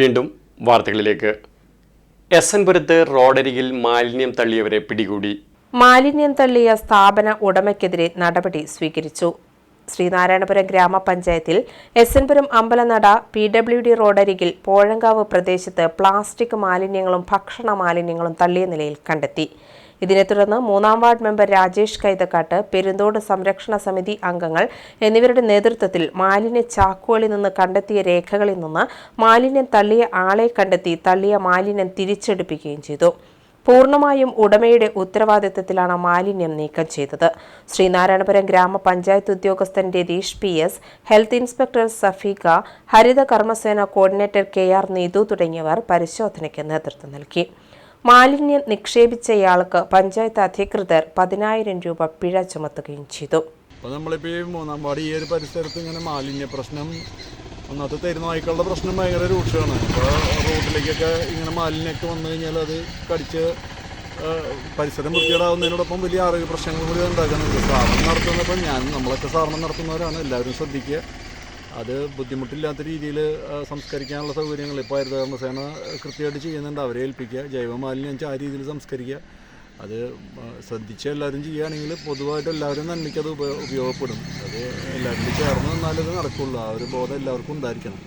വീണ്ടും വാർത്തകളിലേക്ക്. S N പുരത്ത് റോഡരികിൽ മാലിന്യം തള്ളിയവരെ പിടികൂടി. മാലിന്യം തള്ളിയ സ്ഥാപന ഉടമയ്ക്കെതിരെ നടപടി സ്വീകരിച്ചു. ശ്രീനാരായണപുരം ഗ്രാമപഞ്ചായത്തിൽ എസ് എൻപുരം അമ്പലനട പി ഡബ്ല്യു ഡി റോഡരികിൽ പോഴങ്കാവ് പ്രദേശത്ത് പ്ലാസ്റ്റിക് മാലിന്യങ്ങളും ഭക്ഷണ മാലിന്യങ്ങളും തള്ളിയ നിലയിൽ കണ്ടെത്തി. ഇതിനെ തുടർന്ന് മൂന്നാം വാർഡ് മെമ്പർ രാജേഷ് കൈതക്കാട്ട് പെരുന്തോട് സംരക്ഷണ സമിതി അംഗങ്ങൾ എന്നിവരുടെ നേതൃത്വത്തിൽ മാലിന്യ ചാക്കുകളിൽ നിന്ന് കണ്ടെത്തിയ രേഖകളിൽ നിന്ന് മാലിന്യം തള്ളിയ ആളെ കണ്ടെത്തി തള്ളിയ മാലിന്യം തിരിച്ചെടുപ്പിക്കുകയും ചെയ്തു. പൂർണമായും ഉടമയുടെ ഉത്തരവാദിത്തത്തിലാണ് മാലിന്യം നീക്കം ചെയ്തത്. ശ്രീനാരായണപുരം ഗ്രാമപഞ്ചായത്ത് ഉദ്യോഗസ്ഥൻ Ratheesh P S health inspector Safeekha Haritha Karmasena coordinator K R Neethu തുടങ്ങിയവർ പരിശോധനയ്ക്ക് നേതൃത്വം നൽകി. മാലിന്യം നിക്ഷേപിച്ചയാൾക്ക് പഞ്ചായത്ത് അധികൃതർ പതിനായിരം രൂപ പിഴ ചുമത്തുകയും ചെയ്തു. അപ്പോൾ നമ്മളിപ്പോൾ ഈ മൂന്നാം വാടി ഈ ഒരു പരിസരത്ത് ഇങ്ങനെ മാലിന്യ പ്രശ്നം ഒന്നാമത്തെ തെരുവ് നായ്ക്കളുടെ പ്രശ്നം ഭയങ്കര രൂക്ഷമാണ്. അപ്പോൾ റോഡിലേക്കൊക്കെ ഇങ്ങനെ മാലിന്യമൊക്കെ വന്നു കഴിഞ്ഞാൽ അത് കടിച്ച് പരിസരം വൃത്തികേടാവുന്നതിനോടൊപ്പം വലിയ ആരോഗ്യ പ്രശ്നങ്ങൾ കൂടി ഉണ്ടാക്കുന്നുണ്ട് സാധനം നടത്തുന്നപ്പോൾ ഞാൻ നമ്മളൊക്കെ സ്ഥാപനം നടത്തുന്നവരാണ്. എല്ലാവരും ശ്രദ്ധിക്കുക. അത് ബുദ്ധിമുട്ടില്ലാത്ത രീതിയിൽ സംസ്കരിക്കാനുള്ള സൗകര്യങ്ങൾ ഇപ്പോൾ ഹരിതകർമ്മസേന കൃത്യമായിട്ട് ചെയ്യുന്നുണ്ട്. അവരെ ഏൽപ്പിക്കുക. ജൈവമാലിന്യം വെച്ചാൽ ആ രീതിയിൽ സംസ്കരിക്കുക. അത് ശ്രദ്ധിച്ച് എല്ലാവരും ചെയ്യുകയാണെങ്കിൽ പൊതുവായിട്ട് എല്ലാവരും നന്മയ്ക്ക് അത് ഉപ ഉപയോഗപ്പെടും. അത് എല്ലാവരും ചേർന്ന് നിന്നാലത് നടക്കുള്ളൂ ആ ഒരു ബോധം എല്ലാവർക്കും ഉണ്ടായിരിക്കണം.